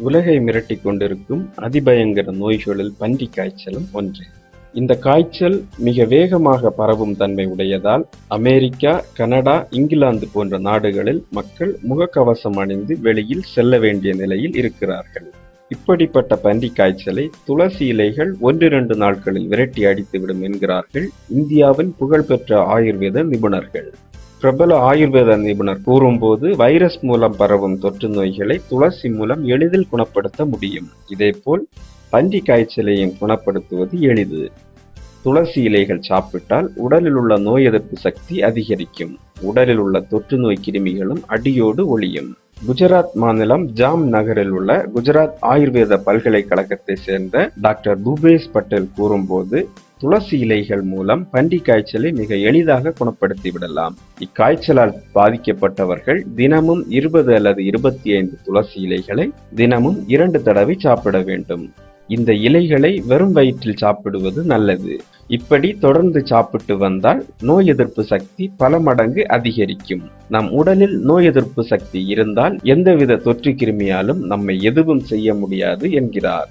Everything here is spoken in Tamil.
உலகை மிரட்டிக் கொண்டிருக்கும் அதிபயங்கர நோய்களில் பன்றி காய்ச்சலும் ஒன்று. இந்த காய்ச்சல் மிக வேகமாக பரவும் தன்மை உடையதால் அமெரிக்கா கனடா இங்கிலாந்து போன்ற நாடுகளில் மக்கள் முகக்கவசம் அணிந்து வெளியில் செல்ல வேண்டிய நிலையில் இருக்கிறார்கள். இப்படிப்பட்ட பன்றி காய்ச்சலை துளசி இலைகள் ஒன்றிரண்டு நாட்களில் விரட்டி அடித்துவிடும் என்கிறார்கள் இந்தியாவின் புகழ்பெற்ற ஆயுர்வேத நிபுணர்கள். பிரபல ஆயுர்வேத நிபுணர் கூறும்போது வைரஸ் மூலம் பரவும் தொற்று நோய்களை துளசி மூலம் எளிதில் குணப்படுத்த முடியும். இதேபோல் பன்றி காய்ச்சலையும் குணப்படுத்துவது எளிது. துளசி இலைகள் சாப்பிட்டால் உடலில் உள்ள நோய் எதிர்ப்பு சக்தி அதிகரிக்கும். உடலில் உள்ள தொற்று நோய் கிருமிகளும் அடியோடு ஒழியும். குஜராத் மாநிலம் ஜாம் நகரில் உள்ள குஜராத் ஆயுர்வேத பல்கலைக்கழகத்தை சேர்ந்த டாக்டர் பூபேஷ் பட்டேல் கூறும்போது துளசி இலைகள் மூலம் பண்டி காய்ச்சலை மிக எளிதாக குணப்படுத்தி விடலாம் இக்காய்ச்சலால் பாதிக்கப்பட்டவர்கள் தினமும் இருபது அல்லது இருபத்தி ஐந்து துளசி இலைகளை தினமும் இரண்டு தடவை சாப்பிட வேண்டும். இந்த இலைகளை வெறும் வயிற்றில் சாப்பிடுவது நல்லது. இப்படி தொடர்ந்து சாப்பிட்டு வந்தால் நோய் எதிர்ப்பு சக்தி பல மடங்கு அதிகரிக்கும். நம் உடலில் நோய் எதிர்ப்பு சக்தி இருந்தால் எந்தவித தொற்று கிருமியாலும் நம்மை எதுவும் செய்ய முடியாது என்கிறார்.